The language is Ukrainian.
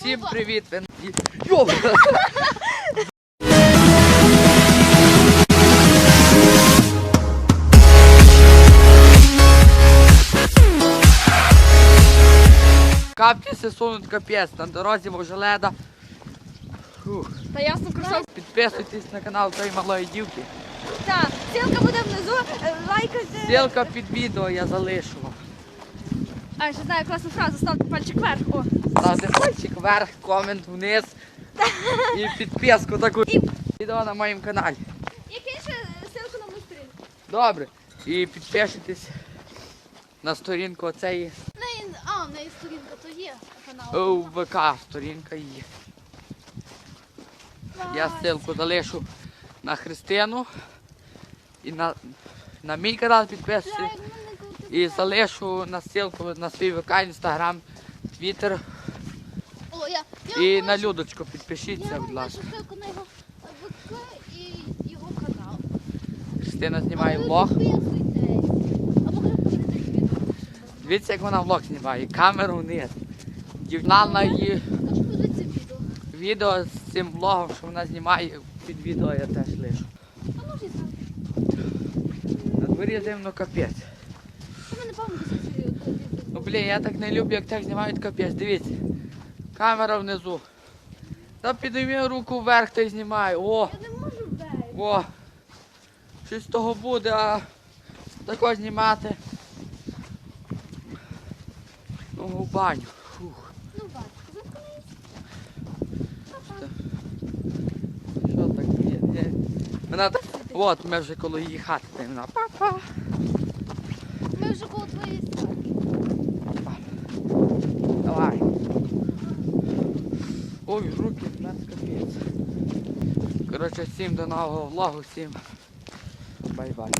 Всім привіт! ви- Йо! Капці сунуть капець на дорозі Вожеледа. Та ясно кросов. Підписуйтесь на канал тої малої дівки. Так, ссылка буде внизу. е, Лайкайте. Ссылка під відео я залишу. вам. А, ще знаю класну фразу, ставте пальчик вверх. О. Ставте вверх, комент вниз і підписку таку. Відео на моєму каналі. Який ще ссылку на мою сторінку? Добре. І підпишитесь на сторінку оцеї На, а, в неї сторінка то є канал. у ВК сторінка є. Я ссылку залишу на Христину і на, на мій канал підписуйтесь. І залишу на ссылку на свій ВК, інстаграм, твіттер О, я, і на Людочку підпишіться, будь ласка. ссылку на його ВК і його канал. Христина знімає влог. Дивіться, як вона влог знімає. Камеру вниз. Дівчина її відео. з цим влогом, що вона знімає, під відео я теж лишу. На дворі зимно капець. Ну блін, я так не люблю, як так знімають капець. Дивіться. Камера внизу. Та підійми руку вверх й знімай. О, Я не можу вверх. о. Щось з того буде, а тако знімати. Ну, в баню. Фух. Ну, бачу, заткнись. Що так? Ні, ні. Вона так. От, ми вже коло її хати. Вона. Папа. Ми вже коло твоєї сторони. Ой, руки нас капець. Коротше, всім до нового влогу, всім бай-бай.